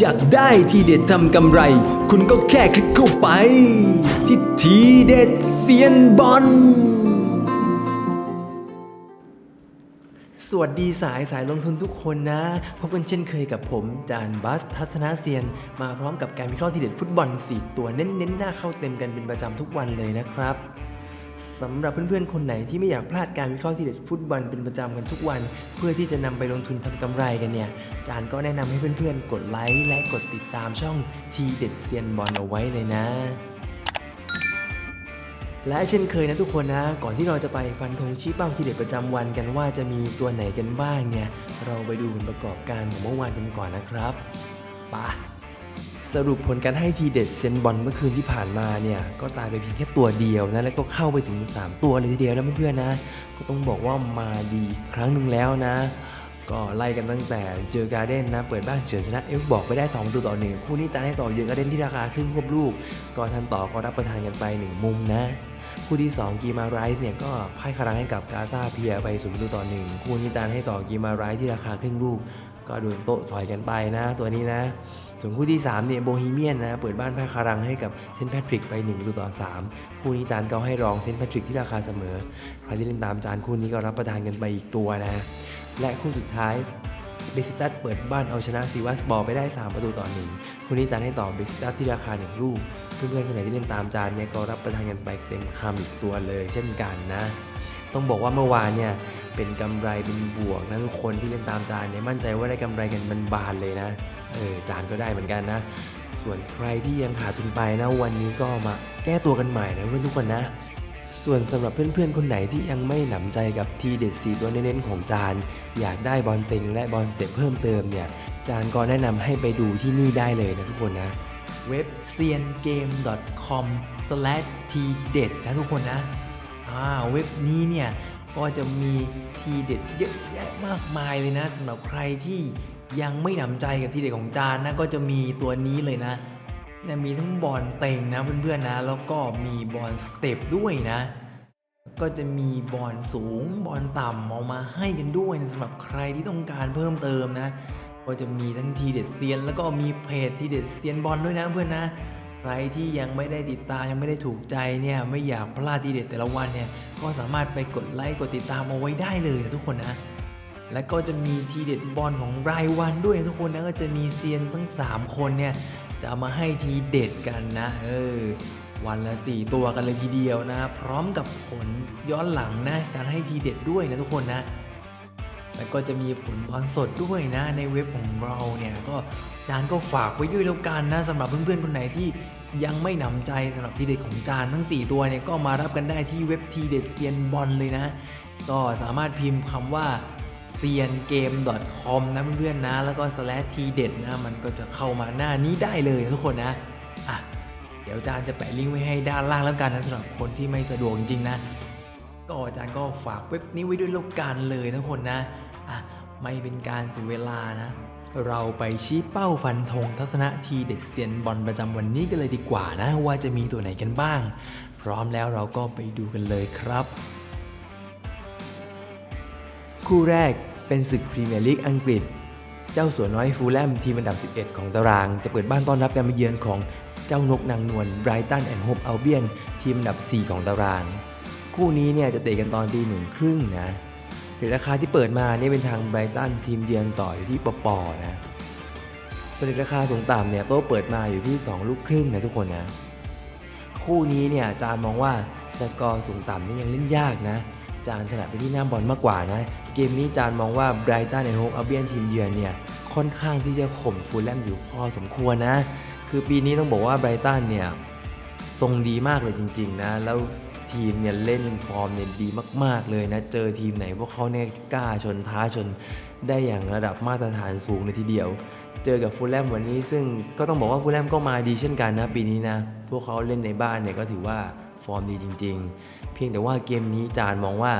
อยากได้ทีเด็ดทำกำไร คุณก็แค่คลิกเข้าไป ที่ทีเด็ดเซียนบอลสวัสดีสายสายลงทุนทุกคนนะ พบกันเช่นเคยกับผม จานบัสทัศนาเซียน มาพร้อมกับการวิเคราะห์ทีเด็ดฟุตบอล 4 ตัวเน้นๆหน้าเข้าเต็มกันเป็นประจำทุกวันเลยนะครับ สำหรับเพื่อนๆ คนไหนที่ไม่อยากพลาดการวิเคราะห์ทีเด็ดฟุตบอลเป็นประจำกันทุกวัน เพื่อที่จะนำไปลงทุนทำกำไรกันเนี่ย จานก็แนะนำให้เพื่อนๆ กดไลค์และกดติดตามช่องทีเด็ดเซียนบอลเอาไว้เลยนะ และเช่นเคยนะทุกคนนะ ก่อนที่เราจะไปฟันธงชี้เป้าทีเด็ดประจำวันกันว่าจะมีตัวไหนกันบ้างเนี่ย เราไปดูผลประกอบการของเมื่อวานกันก่อนนะครับไปะ สรุปผลการให้ทีเด็ดเซนบอลเมื่อคืนที่ผ่านมาเนี่ยก็ตายไปเพียงแค่ตัวเดียวนะแล้วก็เข้าไปถึง 3 ตัวเลยทีเดียวนะเพื่อนๆนะ ก็ต้องบอกว่ามาดีครั้งหนึ่งแล้วนะ ก็ไล่กันตั้งแต่เจอการ์เด้นนะเปิดบ้านเฉือนชนะเอฟบอกไปได้2ประตูต่อหนึ่งคู่นี้จานให้ต่อเยือนการ์เด้นที่ราคาครึ่งควบลูกก็ทันต่อก็รับประทานกันไป 1 มุมนะคู่ที่ 2 กีมาไรส์เนี่ยก็พ่ายครั้งให้กับกาตาเพียไป0ประตูต่อหนึ่งคู่นี้จานให้ต่อกีมาไรส์ที่ราคาครึ่งลูก ก็โดนโต๊ะสอยกันไปนะ ตัวนี้นะ ส่วนคู่ที่3เนี่ยโบฮีเมียนนะเปิดบ้านพ่ายคารังให้กับเซนต์แพทริกไป1ประตูต่อ 3 คู่นี้จานก็ให้รองเซนต์แพทริกที่ราคาเสมอ ใครที่เล่นตามจานคู่นี้ก็รับประทานกันไปอีกตัวนะ และคู่สุดท้ายเบซิตัสเปิดบ้านเอาชนะซีวัสบอลไปได้ 3 ประตูต่อหนึ่งคู่นี้จานให้ต่อเบซิตัสที่ราคา 1 ลูก เพื่อนๆคนไหนที่เล่นตามจานเนี่ยก็รับประทานกันไปเต็มคำอีกตัวเลย เช่นกันนะ ต้องบอกว่าเมื่อวานเนี่ย เป็นกำไรเป็นบวกนะทุกคนที่เล่นตามจานเนี่ยมั่นใจว่าได้กำไรกันมันบานเลยนะเออจานก็ได้เหมือนกันนะ ส่วนใครที่ยังขาดทุนไปนะวันนี้ก็มาแก้ตัวกันใหม่นะเพื่อนทุกคนนะ ส่วนสำหรับเพื่อนๆคนไหนที่ยังไม่หนำใจกับทีเด็ดสีตัวเน้นๆของจาน อยากได้บอลเต็งและบอลสเต็ปเพิ่มเติมเนี่ยจานก็แนะนำให้ไปดูที่นี่ได้เลยนะทุกคนนะเว็บ c i a n g a m e com t เด็ดนะทุกคนนะอ่าเว็บนี้เนี่ย ก็จะมีทีเด็ดเยอะแยะมากมายเลยนะสำหรับใครที่ยังไม่หนำใจกับทีเด็ดของจานนะก็จะมีตัวนี้เลยนะมีทั้งบอลเต็งนะเพื่อนๆนะ แล้วก็มีบอลสเต็ปด้วยนะ ก็จะมีบอลสูงบอลต่ำออกมาให้กันด้วยนะสำหรับใครที่ต้องการเพิ่มเติมนะ ก็จะมีทั้งทีเด็ดเซียน แล้วก็มีเพจทีเด็ดเซียนบอลด้วยนะเพื่อนนะ ใครที่ยังไม่ได้ติดตามยังไม่ได้ถูกใจเนี่ยไม่อยากพลาดทีเด็ดแต่ละวันเนี่ย ก็สามารถไปกดไลค์กดติดตามเอาไว้ได้เลยนะทุกคนนะแล้วก็จะมีทีเด็ดบอลของรายวันด้วยนะทุกคนนะก็จะมีเซียนทั้ง 3 คนเนี่ยจะามาให้ทีเด็ดกันนะเออวันละ 4 ตัวกันเลยทีเดียวนะ พร้อมกับผลย้อนหลังนะ การให้ทีเด็ดด้วยนะทุกคนนะ แล้วก็จะมีผลบอลสดด้วยนะ ในเว็บของเราเนี่ยก็จานก็ฝากไว้ด้วยแล้วกันนะสำหรับเพื่อนๆคนไหนที่ ยังไม่หนำใจสำหรับทีเด็ดของจานทั้ง 4 ตัวเนี่ยก็มารับกันได้ที่เว็บทีเด็ดเซียนบอลเลยนะ ก็สามารถพิมพ์คำว่า c i a n g a m e com นะเพื่อนๆนะ แล้วก็ slash ทีเด็ดนะมันก็จะเข้ามาหน้านี้ได้เลยทุกคนนะอะเดี๋ยวจารย์จะแปะลิงก์ไว้ให้ด้านล่างแล้วกันนะสำหรับคนที่ไม่สะดวกจริงๆนะก็อาจารย์ก็ฝากเว็บนี้ไว้ด้วยล้วกันเลยนะทุกคนนะอะไม่เป็นการเสียเวลานะ เราไปชี้เป้าฟันธงทัศนะทีเด็ดเซียนบอลประจำวันนี้กันเลยดีกว่านะว่าจะมีตัวไหนกันบ้าง พร้อมแล้วเราก็ไปดูกันเลยครับ คู่แรกเป็นศึกพรีเมียร์ลีกอังกฤษ เจ้าสัวน้อยฟูลแลมทีมอันดับ 11 ของตาราง จะเปิดบ้านต้อนรับการมาเยือนของเจ้านกนางนวลไบรตันแอนด์โฮปอัลเบียนทีมอันดับ 4 ของตาราง คู่นี้เนี่ยจะเตะกันตอนตีหนึ่งครึ่งนะ เรทราคาที่เปิดมาเนี่ยเป็นทางไบรตันทีมเยือนต่ออยู่ที่ปปนะส่วนเรทราคาสูงต่ำเนี่ยโต๊ะเปิดมาอยู่ที่ 2 ลูกครึ่งนะทุกคนนะ คู่นี้เนี่ยอาจารย์มองว่าสกอร์สูงต่ำนี่ยังเล่นยากนะจานถนัดไปที่หน้าบอลมากกว่านะ เกมนี้จานมองว่าไบรตันแอนโฮปอัลเบียนทีมเยือนเนี่ยค่อนข้างที่จะข่มฟูลแลมอยู่พอสมควรนะ คือปีนี้ต้องบอกว่าไบรตันเนี่ยทรงดีมากเลยจริง ๆ นะ แล้ว ทีมเนี่ยเล่นฟอร์มเนี่ยดีมาก ๆ เลยนะ เจอทีมไหนพวกเขาเนี่ยกล้าชนท้าชนได้อย่างระดับมาตรฐานสูงเลยทีเดียว เจอกับฟูลแลมวันนี้ซึ่งก็ต้องบอกว่าฟูลแลมก็มาดีเช่นกันนะปีนี้นะ พวกเขาเล่นในบ้านเนี่ยก็ถือว่าฟอร์มดีจริง ๆ เพียงแต่ว่าเกมนี้จานมองว่า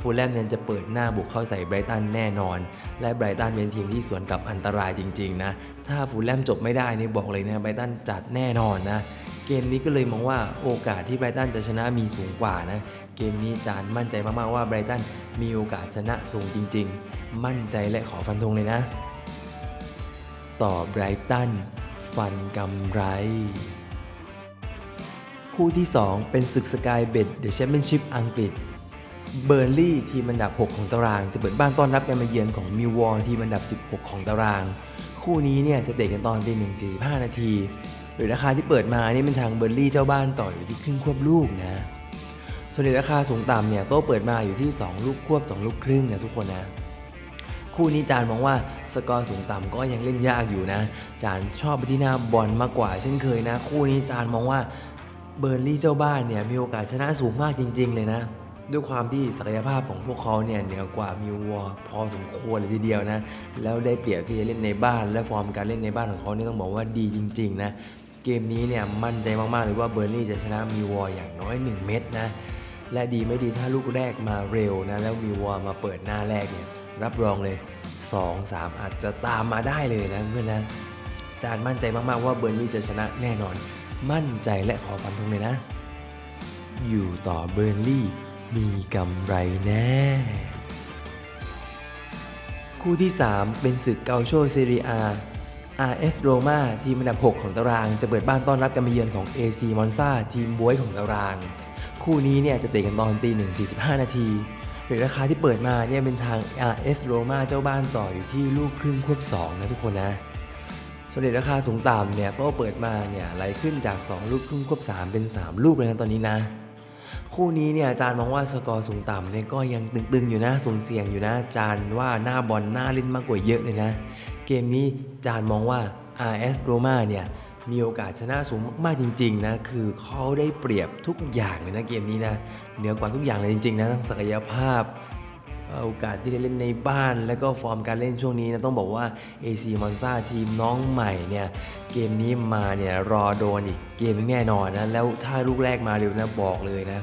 ฟูลแลมเนี่ยจะเปิดหน้าบุกเข้าใส่ไบรตันแน่นอน และไบรตันเป็นทีมที่สวนกับอันตรายจริง ๆ นะ ถ้าฟูลแลมจบไม่ได้นี่บอกเลยนะไบรตันจัดแน่นอนนะ เกมนี้ก็เลยมองว่าโอกาสที่ไบรตันจะชนะมีสูงกว่านะ เกมนี้จานมั่นใจมากๆว่าไบรตันมีโอกาสชนะสูงจริง ๆ มั่นใจและขอฟันธงเลยนะ ต่อไบรตันฟันกำไร คู่ที่ 2 เป็นศึกสกายเบดเดอะแชมเปี้ยนชิพอังกฤษเบอร์ลี่ทีมอันดับ 6 ของตาราง จะเปิดบ้านต้อนรับการมาเยือนของมิววอลทีมอันดับ 16 ของตาราง คู่นี้เนี่ยจะเตะกันตอนตีหนึ่งสี่ห้านาที โดยราคาที่เปิดมานี่เป็นทางเบอร์ลี่เจ้าบ้านต่ออยู่ที่ครึ่งควบลูกนะส่วนในราคาสูงต่ำเนี่ยโต๊ะเปิดมาอยู่ที่ 2 ลูกควบ 2 ลูกครึ่งนะทุกคนนะคู่นี้จานมองว่าสกอร์สูงต่ำก็ยังเล่นยากอยู่นะ จานชอบไปที่หน้าบอลมากกว่าเช่นเคยนะ คู่นี้จานมองว่าเบอร์ลี่เจ้าบ้านเนี่ยมีโอกาสชนะสูงมากจริง ๆ เลยนะ ด้วยความที่ศักยภาพของพวกเขาเนี่ยเหนือกว่ามิววอร์พอสมควรเลยทีเดียวนะ แล้วได้เปรียบที่จะเล่นในบ้านและฟอร์มการเล่นในบ้านของเขาเนี่ยต้องบอกว่าดีจริง ๆ นะ เกมนี้เนี่ยมั่นใจมากๆเลยว่าเบอร์ลี่จะชนะมิวอร์อย่างน้อย 1 เม็ดนะ และดีไม่ดีถ้าลูกแรกมาเร็วนะ แล้วมีวอลมาเปิดหน้าแรกเนี่ยรับรองเลย 2 3 อาจจะตามมาได้เลยนะเพื่อนนะจานมั่นใจมากๆว่าเบอร์ลี่จะชนะแน่นอน มั่นใจและขอฟันธงเลยนะ อยู่ต่อเบอร์ลี่มีกำไรแน่คู่ที่ 3 เป็นศึกเกาโชเซเรีย RS Roma ทีมอันดับ 6 ของตาราง จะเปิดบ้านต้อนรับการมาเยือนของ AC Monza ทีมบวยของตาราง คู่นี้เนี่ยจะเตะกันตอนตีหนึ่งสี่สิบห้านาทีโดยราคาที่เปิดมาเนี่ยเป็นทาง RS Roma เจ้าบ้านต่ออยู่ที่ลูกครึ่งควบ 2 นะทุกคนนะส่วนเด็ราคาสูงต่ำเนี่ยโต้เปิดมาเนี่ยไหลขึ้นจาก 2 ลูกครึ่งควบ 3 เป็น 3 ลูกเลยนะตอนนี้นะ คู่นี้เนี่ยอาจารย์มองว่าสกอร์สูงต่ำเนี่ยก็ยังตึงๆอยู่นะสูงเสี่ยงอยู่นะอาจารย์ว่าหน้าบอลหน้าเล่นมากกว่าเยอะเลยนะ เกมนี้จารย์มองว่า RS Roma เนี่ยมีโอกาสชนะสูงมากๆจริงๆนะคือเขาได้เปรียบทุกอย่างเลยนะเกมนี้นะเหนือกว่าทุกอย่างเลยจริงๆนะทั้งศักยภาพโอกาสที่ได้เล่นในบ้าน แล้วก็ฟอร์มการเล่นช่วงนี้นะต้องบอกว่า AC Monza ทีมน้องใหม่เนี่ยเกมนี้มาเนี่ยรอโดนอีกเกมนึงแน่นอนนะแล้วถ้าลูกแรกมาเร็วนะบอกเลยนะ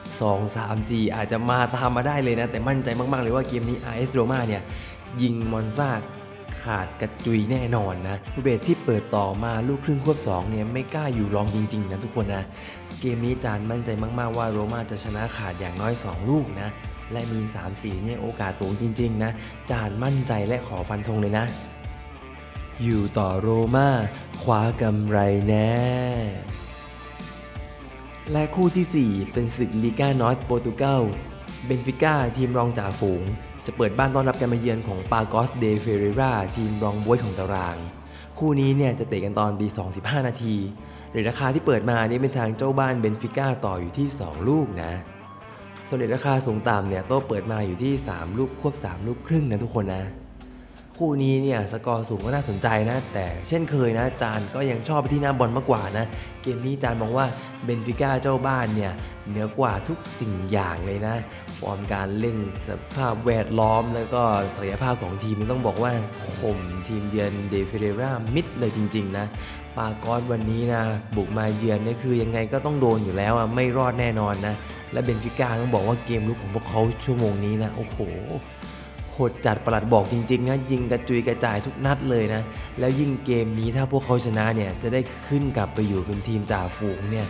2 3 4 อาจจะมาตามมาได้เลยนะ แต่มั่นใจมากๆเลยว่าเกมนี้ RS Roma เนี่ยยิงมอนซา ขาดกระจุยแน่นอนนะลูเบสที่เปิดต่อมาลูกครึ่งควบ2เนี่ยไม่กล้าอยู่รองจริง ๆ นะทุกคนนะ เกมนี้จานมั่นใจมากๆว่าโรม่าจะชนะขาดอย่างน้อย 2 ลูกนะ และมี 3-4เนี่ยโอกาสสูงจริง ๆ นะ จานมั่นใจและขอฟันธงเลยนะ อยู่ต่อโรม่าคว้ากำไรแน่และคู่ทีสี่4 เป็นศึกลีกานอร์โปรตุเกสเบนฟิก้าทีมรองจ่าฝูง จะเปิดบ้านต้อนรับการมาเยือนของปากอสเดเฟเรราทีมรองบวยของตาราง คู่นี้เนี่ยจะเตะกันตอนตี25นาทีโดยราคาที่เปิดมานี่เป็นทางเจ้าบ้านเบนฟิก้าต่ออยู่ที่ 2 ลูกนะส่วนเรทราคาสูงต่ำเนี่ยโต๊ะเปิดมาอยู่ที่ 3 ลูกควบ 3 ลูกครึ่งนะทุกคนนะ คู่นี้เนี่ยสกอร์สูงก็น่าสนใจนะ แต่เช่นเคยนะจานก็ยังชอบไปที่หน้าบอลมากกว่านะ เกมนี้จานมองว่าเบนฟิก้าเจ้าบ้านเนี่ยเหนือกว่าทุกสิ่งอย่างเลยนะ ฟอร์มการเล่นสภาพแวดล้อม แล้วก็ศักยภาพของทีมต้องบอกว่าข่มทีมเยือนเดฟเรรามิดเลยจริง ๆ นะปากอสวันนี้นะ บุกมาเยือนนี่คือยังไงก็ต้องโดนอยู่แล้วอะไม่รอดแน่นอนนะ และเบนฟิก้าต้องบอกว่าเกมลุกของพวกเขาชั่วโมงนี้นะ โอ้โห โหดจัดประหลัดบอกจริงๆนะยิงกระจุยกระจายทุกนัดเลยนะ แล้วยิ่งเกมนี้ถ้าพวกเขาชนะเนี่ยจะได้ขึ้นกลับไปอยู่เป็นทีมจ่าฝูงเนี่ย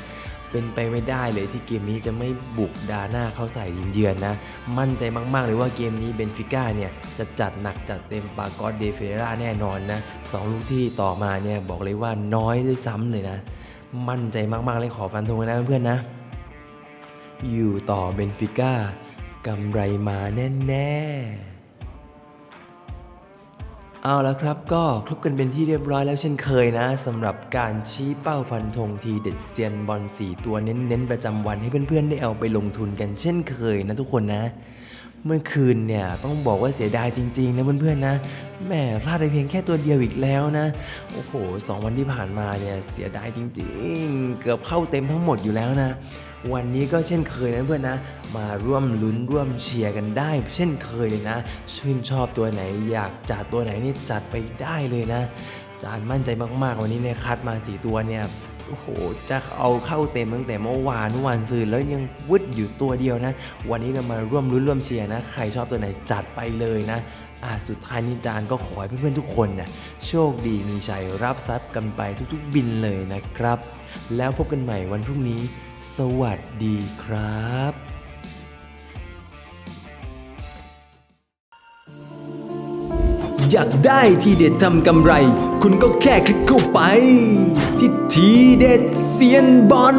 เป็นไปไม่ได้เลยที่เกมนี้จะไม่บุกดาหน้าเข้าใส่ยิมเยือนนะ มั่นใจมากๆเลยว่าเกมนี้เบนฟิก้าเนี่ยจะจัดหนักจัดเต็มปากอสเดเฟราแน่นอนนะสองลูกที่ต่อมาเนี่ยบอกเลยว่าน้อยด้วยซ้ำเลยนะ มั่นใจมากๆเลยขอฟันธงเลยนะเพื่อนๆนะ อยู่ต่อเบนฟิก้ากำไรมาแน่ ๆ เอาละครับก็คลุกันเป็นที่เรียบร้อยแล้วเช่นเคยนะสำหรับการชี้เป้าฟันธงทีเด็ดเซียนบอลสีตัวเน้นๆ ประจำวันให้เพื่อนๆได้เอาไปลงทุนกันเช่นเคยนะทุกคนนะ เมื่อคืนเนี่ยต้องบอกว่าเสียดายจริงๆนะเพื่อนๆนะแหม่พลาดไปเพียงแค่ตัวเดียวอีกแล้วนะ โอ้โหสองวันที่ผ่านมาเนี่ยเสียดายจริงๆ เกือบเข้าเต็มทั้งหมดอยู่แล้วนะ วันนี้ก็เช่นเคยนะเพื่อนนะ มาร่วมลุ้นร่วมเชียร์กันได้ เช่นเคยเลยนะ ชื่นชอบตัวไหนอยากจัดตัวไหนนี่จัดไปได้เลยนะ จานมั่นใจมากๆวันนี้เนี่ยคัดมาสีตัวเนี่ย โอ้โห จะเอาเข้าเต็มตั้งแต่เมื่อวานวันซืนแล้วยังวุดอยู่ตัวเดียวนะ วันนี้เรามาร่วมรุ้นร่วมเชียร์นะ ใครชอบตัวไหนจัดไปเลยนะอ่าสุดท้ายนี้จานก็ขอให้เพื่อนๆทุกคนนะโชคดีมีชัยรับทรัพย์กันไปทุกๆบินเลยนะครับ แล้วพบกันใหม่วันพรุ่งนี้ สวัสดีครับ อยากได้ทีเด็ดทำกำไร คุณก็แค่คลิกเข้าไป ที่ทีเด็ดเซียนบอล